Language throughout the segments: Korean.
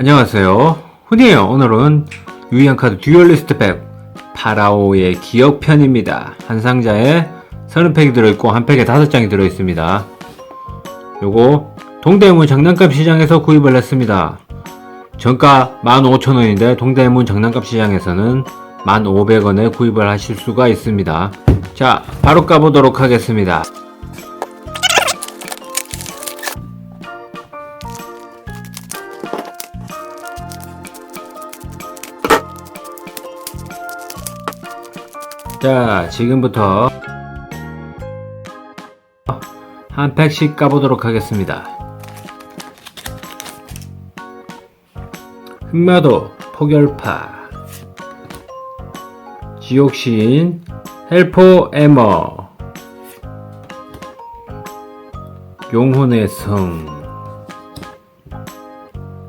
안녕하세요. 훈이에요. 오늘은 유희한 카드 듀얼리스트 백 파라오의 기억편입니다. 한 상자에 30팩이 들어있고 한 팩에 5장이 들어있습니다. 요거 동대문 장난감 시장에서 구입을 했습니다. 정가 15,000원인데 동대문 장난감 시장에서는 1,500원에 구입을 하실 수가 있습니다. 자, 바로 까보도록 하겠습니다. 자, 지금부터 한 팩씩 까보도록 하겠습니다. 흑마도, 폭열파, 지옥시인, 헬포 에머, 용혼의 성,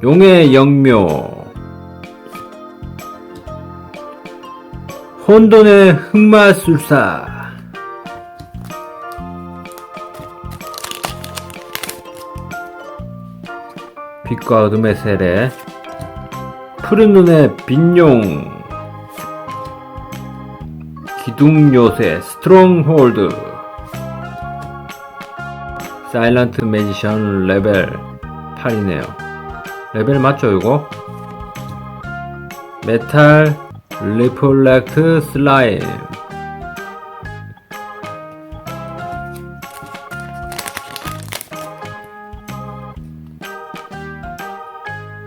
용의 영묘, 혼돈의 흑마술사. 빛과 어둠의 세례. 푸른 눈의 빈용. 기둥요새 스트롱홀드. 사일런트 매지션 레벨 8이네요. 레벨 맞죠 이거? 메탈 리플렉트 슬라임.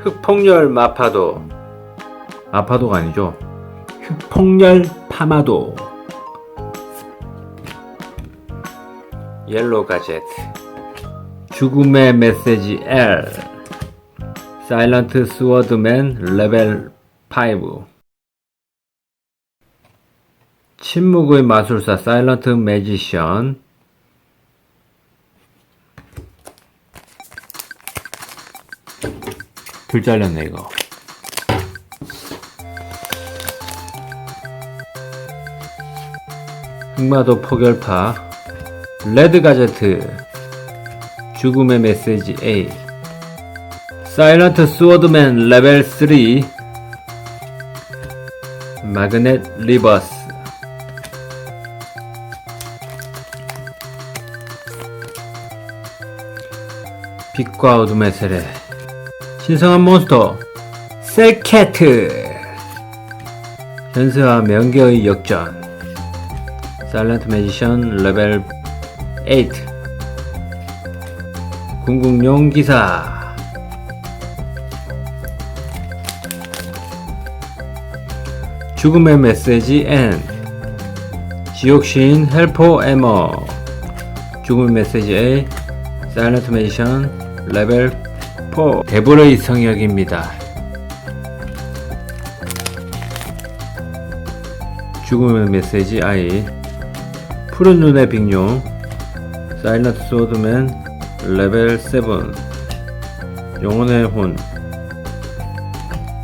흑폭렬 마파도. 마파도가 아니죠? 흑폭렬 파마도. 옐로 가제트 죽음의 메시지 L. 사일런트 스워드맨 레벨 5 침묵의 마술사 사일런트 매지션 글 잘렸네 이거. 흑마도 포결파 레드 가제트 죽음의 메시지 A. 사일런트 스워드맨 레벨 3 마그넷 리버스 빛과 어둠의 세례. 신성한 몬스터 셀캐트. 현세와 명계의 역전. 사일런트 매지션 레벨 8 궁극용 기사. 죽음의 메시지 N. 지옥신 헬포 에머 죽음의 메시지 A 사일런트 매지션 레벨 4 데브레이 성역입니다. 죽음의 메시지 I 푸른 눈의 빅룡. 사일런트 소드맨 레벨 7 영혼의 혼.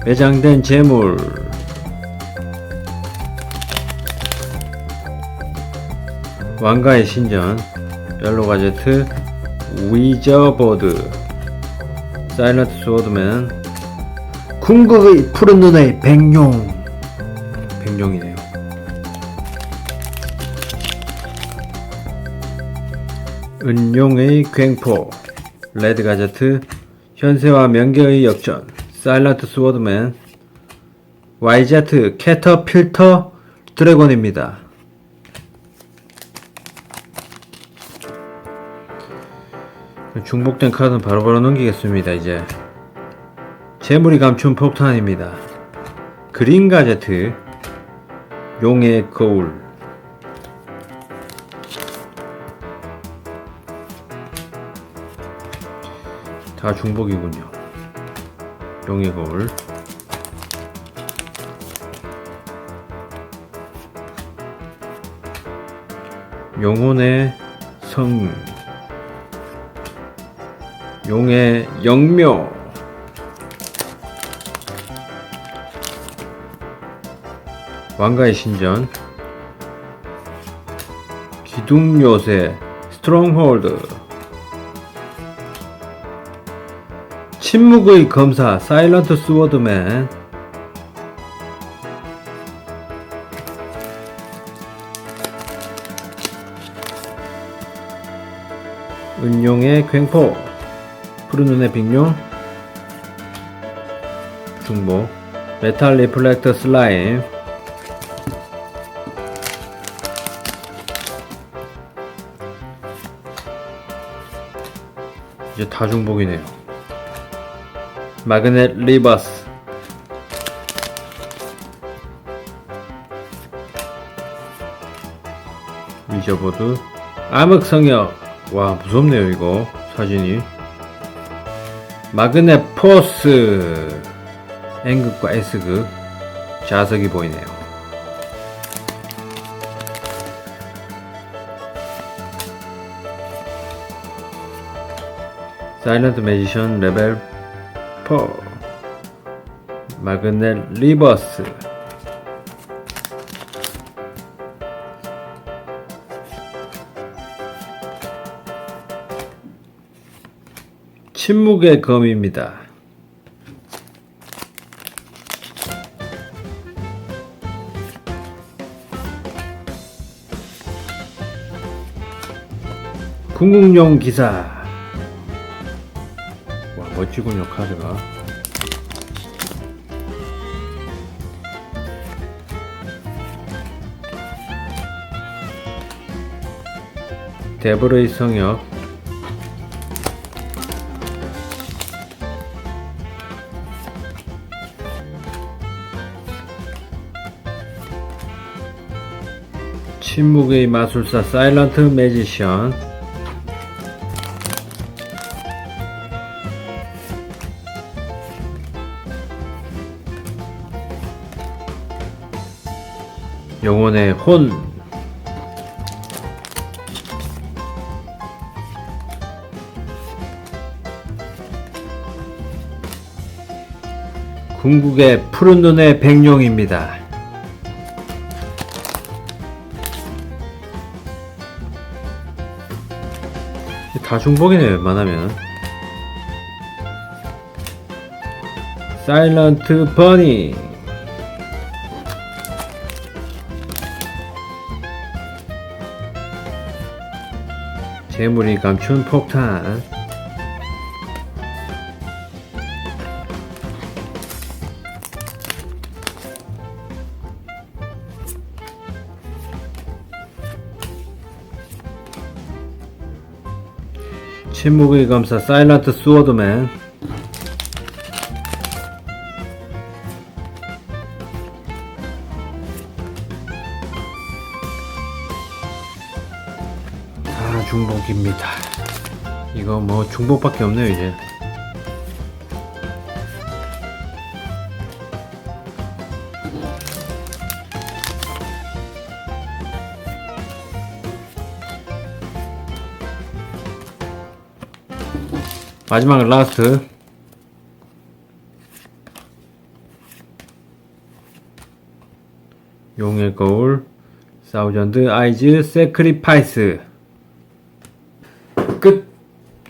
매장된 재물. 왕가의 신전. 옐로 가제트 위저보드 사일런트 스워드맨 궁극의 푸른 눈의 백룡. 백룡이네요. 은용의 괭포. 레드 가제트. 현세와 명계의 역전. 사일런트 스워드맨 와이제트 캐터필터 드래곤입니다 중복된 카드는 바로바로 넘기겠습니다 이제. 재물이 감춘 폭탄입니다. 그린 가제트 용의 거울. 다 중복이군요. 용의 거울. 영혼의 성 용의 영묘. 왕가의 신전. 기둥 요새 스트롱홀드. 침묵의 검사 사일런트 스워드맨. 은용의 괭포 푸른 눈의 빅룡 중복 메탈 리플렉터 슬라임. 이제 다 중복이네요. 마그넷 리버스. 위저보드. 암흑 성역. 와 무섭네요 이거. 사진이 마그넷 포스 N극과 S극 자석이 보이네요. 사일런트 매지션 레벨 4 마그넷 리버스 침묵의 검입니다. 궁극용 기사. 와 멋지군요 카드가. 데브레이 성역 침묵의 마술사 사일런트 매지션 영혼의 혼 궁극의 푸른 눈의 백룡입니다. 다 중복이네요, 웬만하면. 사일런트 버니. 재물이 감춘 폭탄. 침묵의 검사 사일런트 스워드맨 다 중복입니다. 이거 뭐 중복밖에 없네요 이제 마지막 라스트. 용의 거울 사우전드 아이즈 세크리파이스